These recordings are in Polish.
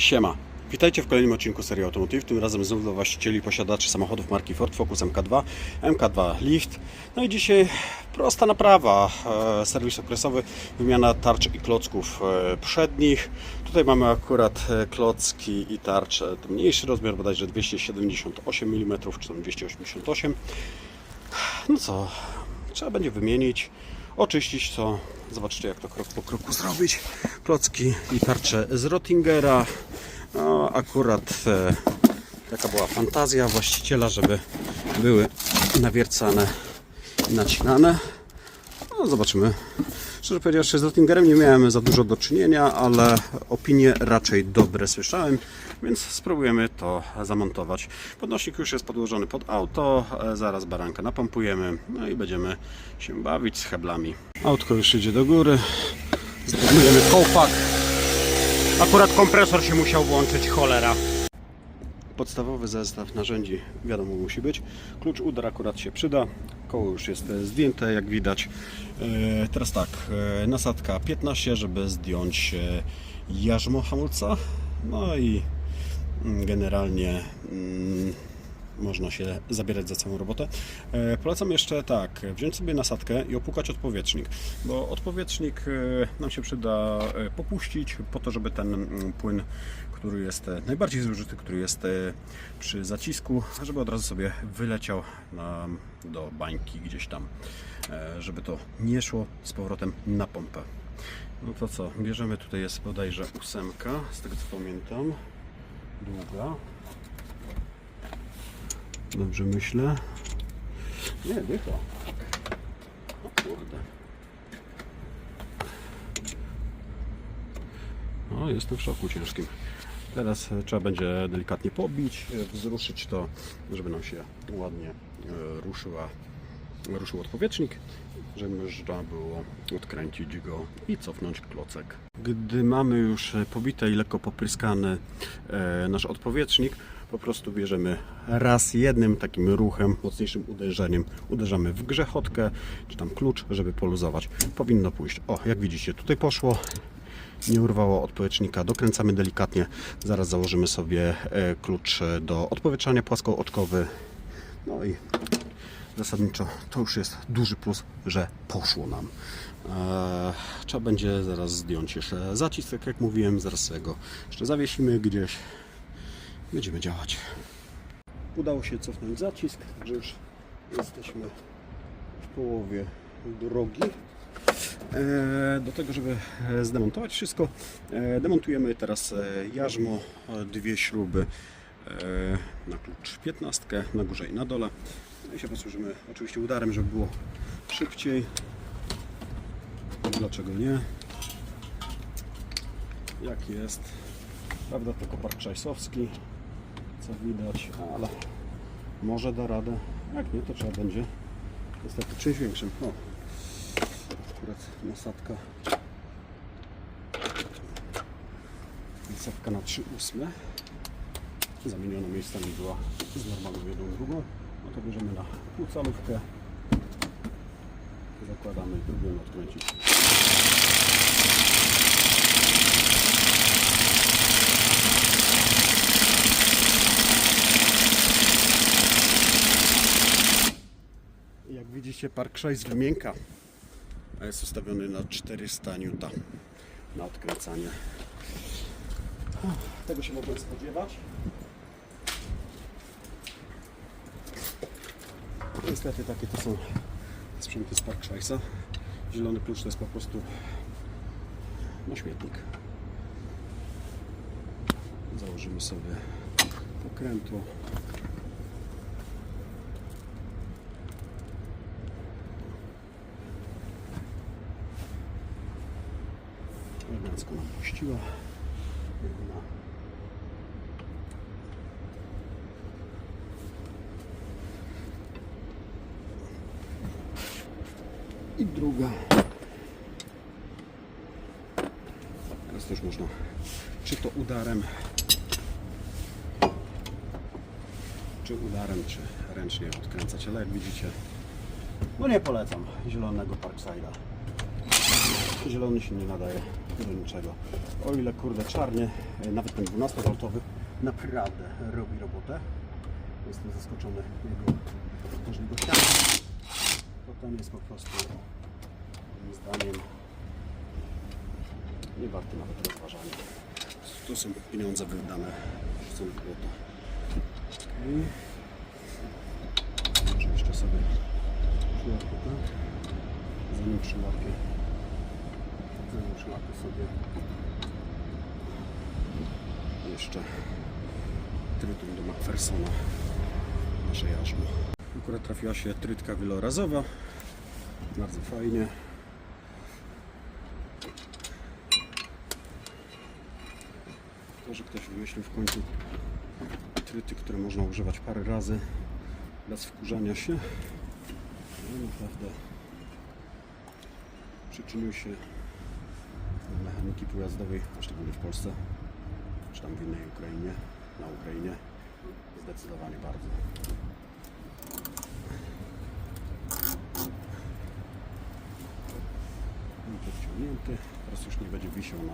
Siema. Witajcie w kolejnym odcinku serii Automotive. Tym razem znów do właścicieli posiadaczy samochodów marki Ford Focus MK2, MK2 Lift. No i dzisiaj prosta naprawa, e, serwis okresowy, wymiana tarcz i klocków e, przednich. Tutaj mamy akurat e, klocki i tarcze, mniejszy rozmiar, bodajże 278 mm, czy tam 288 no co, trzeba będzie wymienić, oczyścić to. Zobaczcie, jak to krok po kroku zrobić. Klocki i tarcze z Rottingera. No, akurat e, taka była fantazja właściciela, żeby były nawiercane i nacinane. No, zobaczymy. Szczerze powiedziawszy, z Rottingerem nie miałem za dużo do czynienia, ale opinie raczej dobre słyszałem, więc spróbujemy to zamontować. Podnośnik już jest podłożony pod auto, e, zaraz barankę napompujemy, no i będziemy się bawić z heblami. Autko już idzie do góry, zdejmujemy kołpak. Akurat kompresor się musiał włączyć, cholera. Podstawowy zestaw narzędzi wiadomo musi być. Klucz udar akurat się przyda. Koło już jest e, zdjęte, jak widać. E, Teraz tak, e, nasadka 15, żeby zdjąć jarzmo hamulca. No i mm, generalnie mm, można się zabierać za całą robotę. E, Polecam jeszcze tak, wziąć sobie nasadkę i opłukać odpowietrznik, bo odpowietrznik e, nam się przyda e, popuścić po to, żeby ten mm, płyn, który jest najbardziej zużyty, który jest przy zacisku, żeby od razu sobie wyleciał nam do bańki gdzieś tam, żeby to nie szło z powrotem na pompę. No to co, bierzemy, tutaj jest bodajże ósemka, z tego co pamiętam, długa, Dobrze myślę. Nie, dycha. O kurde. O, jestem w szoku ciężkim. Teraz e, trzeba będzie delikatnie pobić, e, wzruszyć to, żeby nam się ładnie e, ruszyła, ruszył odpowietrznik, żeby można było odkręcić go i cofnąć klocek. Gdy mamy już pobite i lekko popryskany nasz odpowietrznik, po prostu bierzemy raz jednym takim ruchem, mocniejszym uderzeniem, uderzamy w grzechotkę, czy tam klucz, żeby poluzować. Powinno pójść. O, jak widzicie, tutaj poszło. Nie urwało odpowietrznika, dokręcamy delikatnie, zaraz założymy sobie e, klucz e, do odpowietrzania płaskooczkowy no i zasadniczo to już jest duży plus, że poszło nam. E, trzeba będzie zaraz zdjąć jeszcze zacisk, tak jak mówiłem, zaraz sobie go jeszcze zawiesimy gdzieś będziemy działać udało się cofnąć zacisk, także już jesteśmy w połowie drogi E, do tego, żeby e, zdemontować wszystko, e, demontujemy teraz jarzmo, dwie śruby na klucz 15 na górze i na dole. No i się posłużymy oczywiście udarem, żeby było szybciej. Dlaczego nie? Jak jest? Prawda, to kopar czajsowski, co widać, ale może da radę. Jak nie, to trzeba będzie niestety czymś większym. O, akurat nasadka. Nasadka na 3 ósme. Zamieniona miejscami była z normalną jedną drugą. No to bierzemy na półcalówkę. Zakładamy i próbujemy odkręcić widzicie park 6 wymienka a jest ustawiony na 400 N na odkręcanie. Tego się mogłem spodziewać. Niestety takie to są sprzęty z Park Scheissa. Zielony klucz to jest po prostu no śmietnik. Założymy sobie pokrętło. Elegancko nam puściła. I druga. Teraz też można, czy to udarem, czy udarem, czy ręcznie odkręcać, ale jak widzicie, no nie polecam zielonego Parkside'a. Zielony się nie nadaje do niczego. O ile kurde czarnie, e, nawet ten 12V naprawdę robi robotę. Jestem zaskoczony jego możliwościami. To ten jest po prostu moim zdaniem nie warty nawet rozważania. Tu są pieniądze wydane w celu złota. I może jeszcze sobie szlakę, tak? Zanim szlakę, zanim szlakę sobie jeszcze trytum do Macphersona nasze jarzmo. Akurat trafiła się trytka wielorazowa. Bardzo fajnie. To, że ktoś wymyślił w końcu tryty, które można używać parę razy bez wkurzania się. No naprawdę przyczynił się do mechaniki pojazdowej, szczególnie w Polsce, czy tam w innej Ukrainie, na Ukrainie. Zdecydowanie bardzo. Punkt odciągnięty. Teraz już nie będzie wisiał na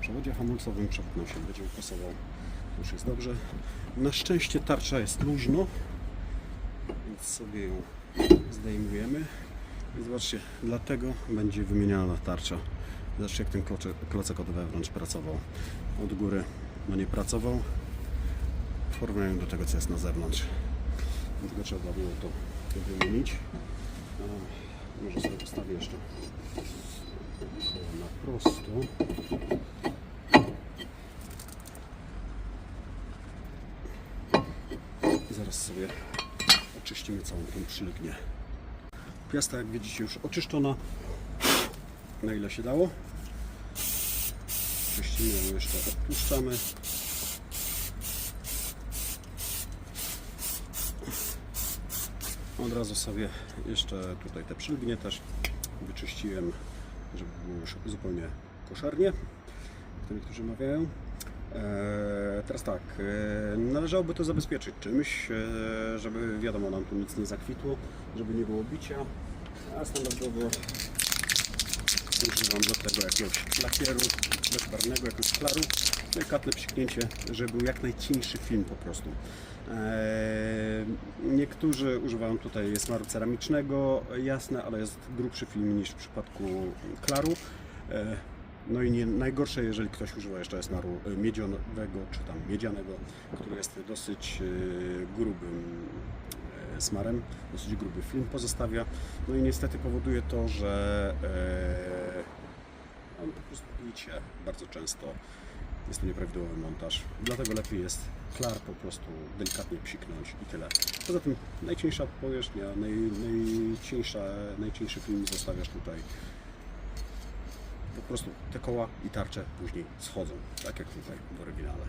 przewodzie hamulcowym, przewód się będzie upasował. To już jest dobrze. Na szczęście tarcza jest luźno, więc sobie ją zdejmujemy. I zobaczcie, dlatego będzie wymieniana tarcza. Zobaczcie jak ten klocze- klocek od wewnątrz pracował. Od góry no nie pracował w porównaniu do tego co jest na zewnątrz. Dlatego trzeba było to wymienić. A, może sobie postawię jeszcze na prosto. Zaraz sobie oczyścimy całą tą przylgnię. Piasta, jak widzicie, już oczyszczona na ile się dało. Czyścimy ją jeszcze, odpuszczamy. Od razu sobie jeszcze tutaj te przylgnie też wyczyściłem, żeby było już zupełnie koszarnie, jak to niektórzy mawiają. Eee, teraz tak, e, należałoby to zabezpieczyć czymś, e, żeby wiadomo nam tu nic nie zakwitło, żeby nie było bicia, a standardowo używam do tego jakiegoś lakieru bezbarwnego, jakiegoś szklaru, delikatne psiknięcie, żeby był jak najcieńszy film po prostu. Eee, niektórzy używają tutaj smaru ceramicznego, jasne, ale jest grubszy film niż w przypadku klaru. Eee, no i nie, najgorsze, jeżeli ktoś używa jeszcze smaru miedzionowego czy tam miedzianego, który jest dosyć e, grubym e, smarem, dosyć gruby film pozostawia. No i niestety powoduje to, że e, on po prostu bicie bardzo często jest to nieprawidłowy montaż. Dlatego lepiej jest klar po prostu delikatnie psiknąć i tyle. Poza tym najcieńsza powierzchnia, naj, najcieńsza, najcieńszy film zostawiasz tutaj. Po prostu te koła i tarcze później schodzą, tak jak tutaj w oryginale.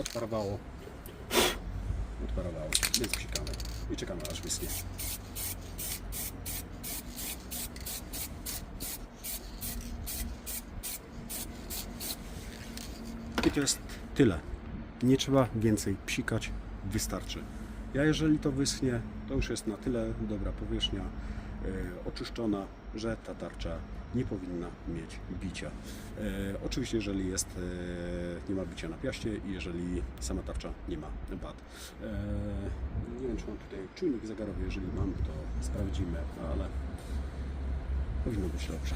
Odparowało, odparowało, więc psikamy i czekamy aż wyschnie. I to jest tyle. Nie trzeba więcej psikać, wystarczy. Ja jeżeli to wyschnie, to już jest na tyle dobra powierzchnia e, oczyszczona, że ta tarcza nie powinna mieć bicia. E, oczywiście jeżeli jest, e, nie ma bicia na piaście i jeżeli sama tarcza nie ma bad. E, nie wiem czy mam tutaj czujnik zegarowy, jeżeli mam to sprawdzimy, ale powinno być dobrze.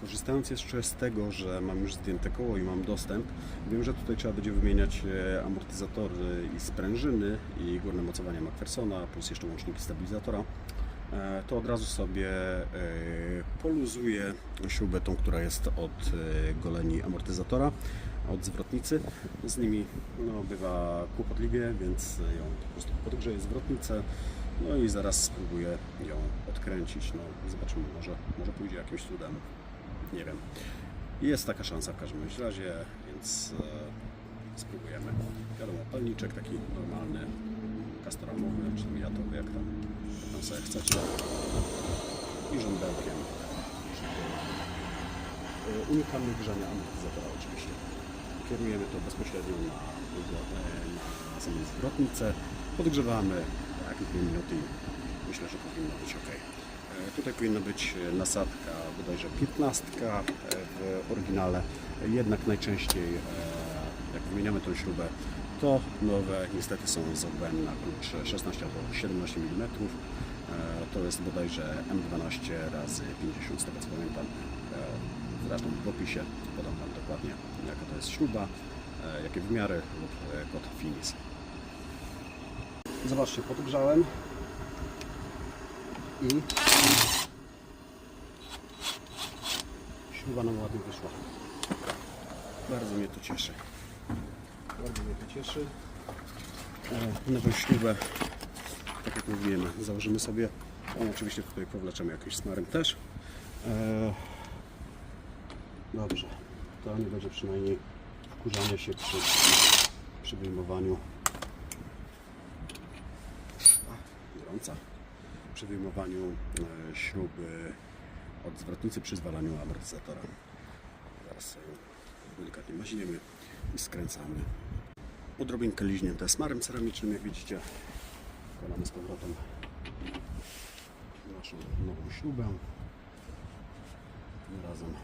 Korzystając jeszcze z tego, że mam już zdjęte koło i mam dostęp, wiem, że tutaj trzeba będzie wymieniać e, amortyzatory i sprężyny i górne mocowania Macphersona, plus jeszcze łączniki stabilizatora. E, To od razu sobie e, poluzuję śrubę tą, która jest od e, goleni amortyzatora, od zwrotnicy. Z nimi no, bywa kłopotliwie, więc ją po prostu podgrzeję zwrotnicę. No i zaraz spróbuję ją odkręcić. No, zobaczymy, może, może pójdzie jakimś cudem. Nie wiem. Jest taka szansa w każdym razie, więc e, spróbujemy. Wiadomo, palniczek taki normalny, kastoramowy, czy tam jatowy, jak tam, jak tam sobie chcecie. I żądełkiem. E, Unikamy grzania amortyzatora oczywiście. Kierujemy to bezpośrednio na, na samą zwrotnicę. Podgrzewamy jak 2 minuty i myślę, że powinno być ok. E, Tutaj powinna być nasadka bodajże 15 e, w oryginale. Jednak najczęściej jak wymieniamy tą śrubę, to nowe niestety są z OBN na klucz 16 albo 17 mm. E, To jest bodajże M12 razy 50 z tego co pamiętam. Zresztą w opisie podam Wam dokładnie jaka to jest śruba, e, jakie wymiary lub e, kod finis. Zobaczcie, podgrzałem i śruba nam ładnie wyszła. Bardzo mnie to cieszy. Bardzo mnie to cieszy. E, nową śrubę, tak jak mówiłem, założymy sobie. On oczywiście tutaj powleczemy jakimś smarem też. E, dobrze, to nie będzie przynajmniej wkurzanie się przy, przy wyjmowaniu. A, gorąca. Przy wyjmowaniu e, śruby od zwrotnicy przy zwalaniu amortyzatora. Zaraz sobie delikatnie maźniemy i skręcamy. Odrobinkę liźnięte smarem ceramicznym, jak widzicie. Wkładamy z powrotem naszą nową śrubę. Tym razem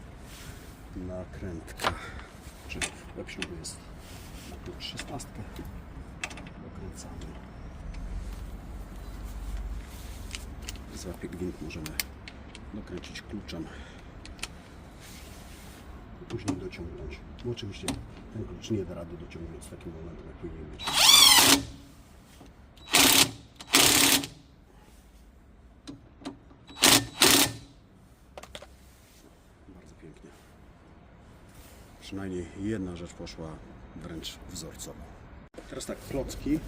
nakrętka, czyli web śruby jest na klucz 16. Dokręcamy. Złapie gwint możemy dokręcić kluczem później dociągnąć. No oczywiście ten klucz nie da rady dociągnąć z takim momentem, jak powinien być. Bardzo pięknie. Przynajmniej jedna rzecz poszła wręcz wzorcowo. Teraz tak, klocki.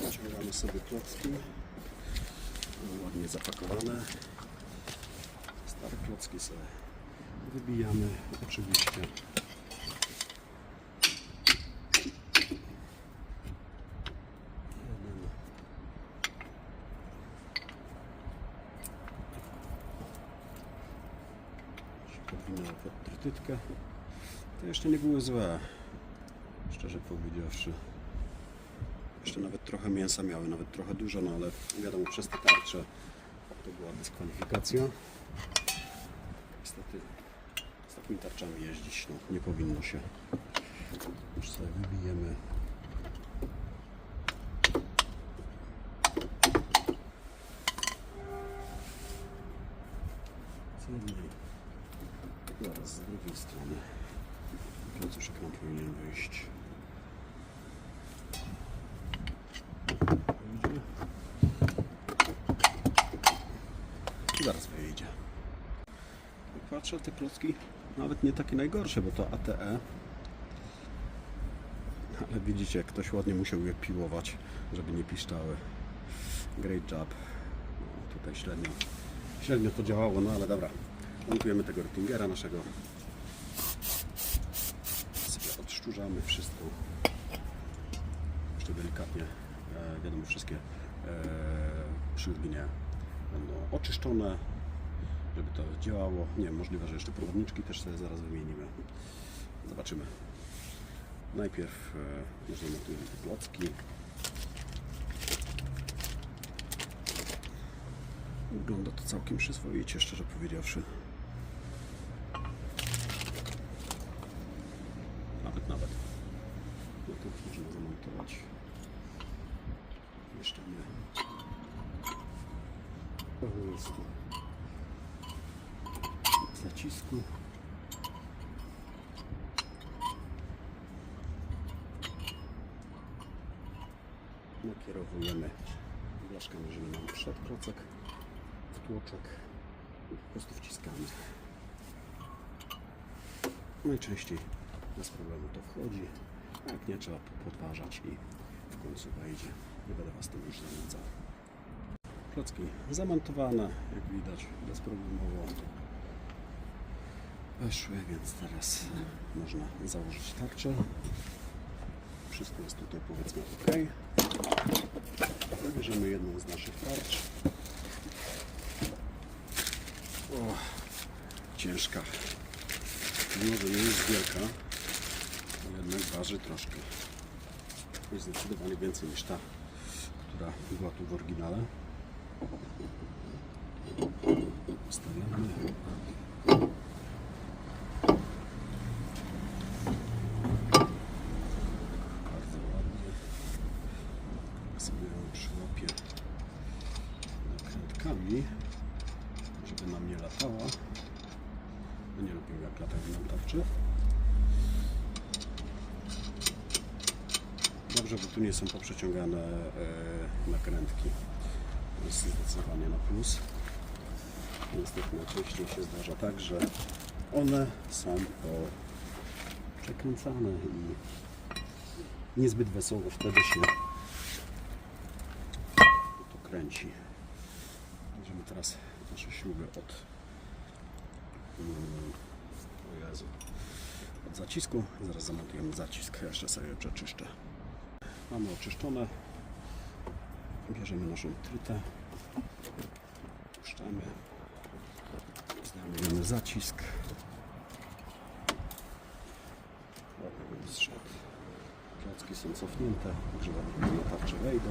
Wyciągamy sobie klocki. Ładnie zapakowane. Stare klocki sobie wybijamy oczywiście. To jeszcze nie były złe. Szczerze powiedziawszy. Jeszcze nawet trochę mięsa miały, nawet trochę dużo, no ale wiadomo, przez te tarcze to była dyskwalifikacja. Niestety z takimi tarczami jeździć no, nie powinno się. Już sobie wybijemy. Co innej. Zaraz z drugiej strony. Nam powinien wyjść. Wyjdzie. I Zaraz wyjdzie. Patrzę, te klocki nawet nie takie najgorsze, bo to ATE. Ale widzicie, ktoś ładnie musiał je piłować, żeby nie piszczały. Great job. No, tutaj średnio, średnio to działało, no ale dobra. Montujemy tego Rottingera naszego. Odszczurzamy wszystko. Jeszcze delikatnie, e, wiadomo, wszystkie e, będą oczyszczone, żeby to działało. Nie wiem, możliwe, że jeszcze prowadniczki też sobie zaraz wymienimy. Zobaczymy. Najpierw e, może montujemy te klocki. Wygląda to całkiem przyzwoicie, szczerze powiedziawszy. Nawet, nawet. No tu można zamontować. Pełno jest zacisku. Nakierowujemy blaszkami, żeby nam wszedł klocek w tłoczek po prostu wciskamy. Najczęściej bez problemu to wchodzi, jak nie trzeba podważać i w końcu wejdzie. Nie będę Was tym już zanudzał. Klocki zamontowane, jak widać, bezproblemowo weszły, więc teraz można założyć tarczę. Wszystko jest tutaj powiedzmy ok. Wybierzemy jedną z naszych tarcz. O, ciężka. Mimo, że nie jest wielka, jednak waży troszkę. Jest zdecydowanie więcej niż ta, która była tu w oryginale. Ustawiamy. Bardzo ładnie. Sobie ją przyłapię nakrętkami, żeby nam nie latała. No nie lubimy jak latają nam tarcze. Dobrze, bo tu nie są poprzeciągane e, nakrętki. To jest zdecydowanie na plus. Niestety najczęściej się zdarza tak, że one są po przekręcane i niezbyt wesoło wtedy się to kręci. Bierzemy teraz nasze śruby od mm, od zacisku. Zaraz zamontujemy zacisk. Ja Jeszcze sobie przeczyszczę. Mamy oczyszczone. Bierzemy naszą trytę. Puszczamy. Zdejmujemy zacisk. Ładnie zszedł. Klocki są cofnięte, na tarczę wejdą.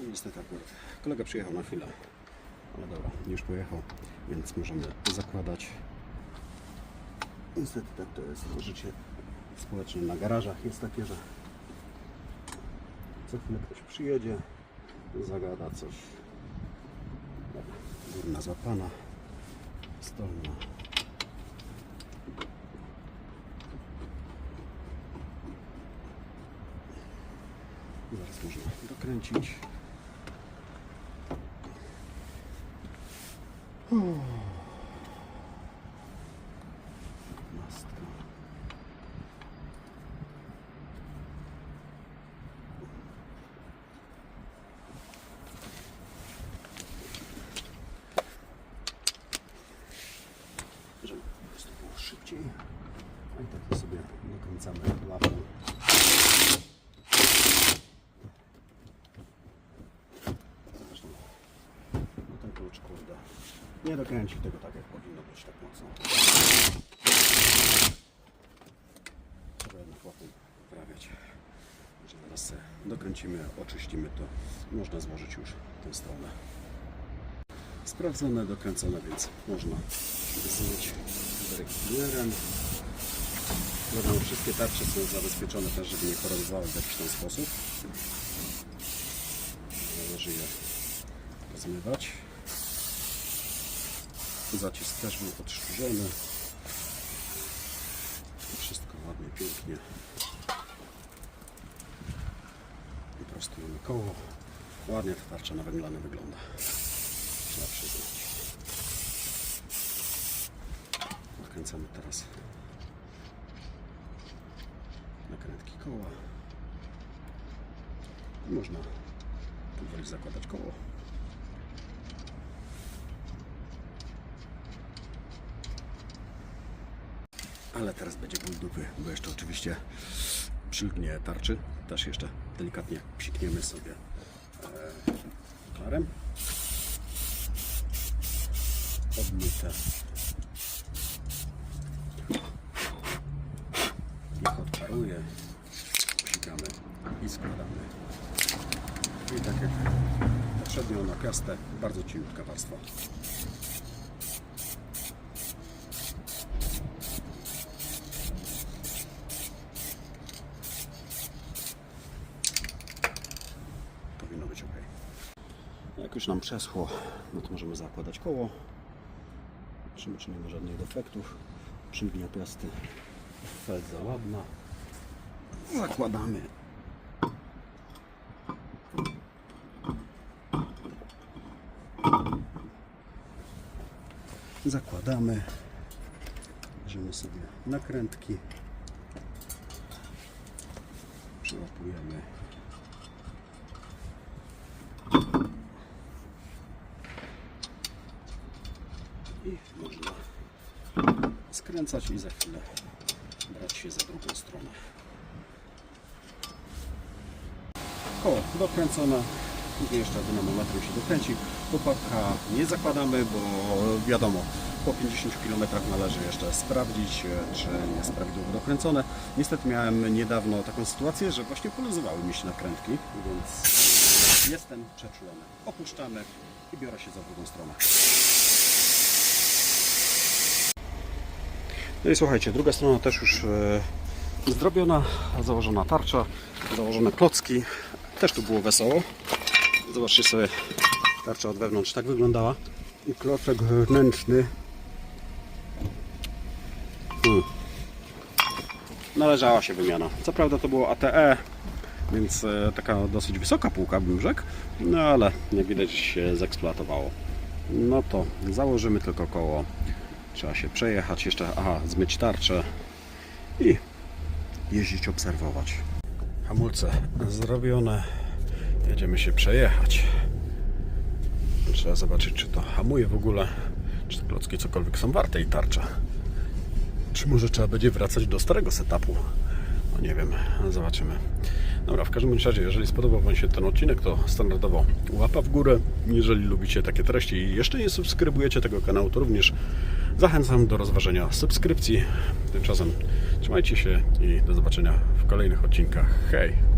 No niestety akurat kolega przyjechał na chwilę, ale dobra, już pojechał, więc możemy zakładać. Niestety tak to jest. Życie społeczne na garażach jest takie, że co chwilę ktoś przyjedzie, zagada coś. Górna złapana, stolna. Zaraz można dokręcić. Mastka. Żeby po prostu było szybciej. A i tak to sobie dokręcamy łapą. Zresztą, no ten klucz, kurde, nie dokręcił tego tak, jak powinno być tak mocno. Trzeba jednak łapą poprawiać. Że zaraz dokręcimy, oczyścimy to można złożyć już tę stronę. Sprawdzone, dokręcone, więc można zmyć dyrektywerem. Wiadomo, wszystkie tarcze są zabezpieczone też, żeby nie chorobowały w jakiś tam sposób. Należy je pozmywać. Zacisk też był odszczurzony. Wszystko ładnie, pięknie. I prostujemy koło. Ładnie ta tarcza na węglane wygląda. Trzeba przyznać. Nakręcamy teraz nakrętki koła. I można powoli zakładać koło. Ale teraz będzie ból dupy, bo jeszcze oczywiście przylgnie tarczy. Też jeszcze delikatnie psikniemy sobie e, klarem. Obmyte. Niech odparuje. Psikamy i składamy. I tak jak poprzednio na piastę, bardzo cieniutka warstwa. Powinno być ok. Jak już nam przeschło, no to możemy zakładać koło. Patrzymy, czy nie ma żadnych defektów. Przygnia piasty. Felza ładna. Zakładamy. Zakładamy. Bierzemy sobie nakrętki. Przyłapujemy. I można i za chwilę brać się za drugą stronę. Koło dokręcone. Jeszcze dynamometrem się dokręci. Chłopaka nie zakładamy, bo wiadomo, po 50 km należy jeszcze sprawdzić, e, czy jest prawidłowo dokręcone. Niestety miałem niedawno taką sytuację, że właśnie poluzowały mi się nakrętki, więc Jestem przeczulony. Opuszczamy i biorę się za drugą stronę. No i słuchajcie, druga strona też już e, zrobiona, założona tarcza, założone klocki. Też tu było wesoło. Zobaczcie sobie, tarcza od wewnątrz tak wyglądała. I klocek wewnętrzny. Hmm. Należała się wymiana. Co prawda to było ATE, więc e, taka dosyć wysoka półka bym rzekł, no ale jak widać się zeksploatowało. No to założymy tylko koło. Trzeba się przejechać jeszcze, aha, zmyć tarczę i jeździć, obserwować. Hamulce zrobione. Jedziemy się przejechać. Trzeba zobaczyć, czy to hamuje w ogóle, czy te klocki cokolwiek są warte i tarcza. Czy może trzeba będzie wracać do starego setupu? No nie wiem, zobaczymy. Dobra, w każdym razie, jeżeli spodobał Wam się ten odcinek, to standardowo łapa w górę. Jeżeli lubicie takie treści i jeszcze nie subskrybujecie tego kanału, to również zachęcam do rozważenia subskrypcji. Tymczasem trzymajcie się i do zobaczenia w kolejnych odcinkach. Hej!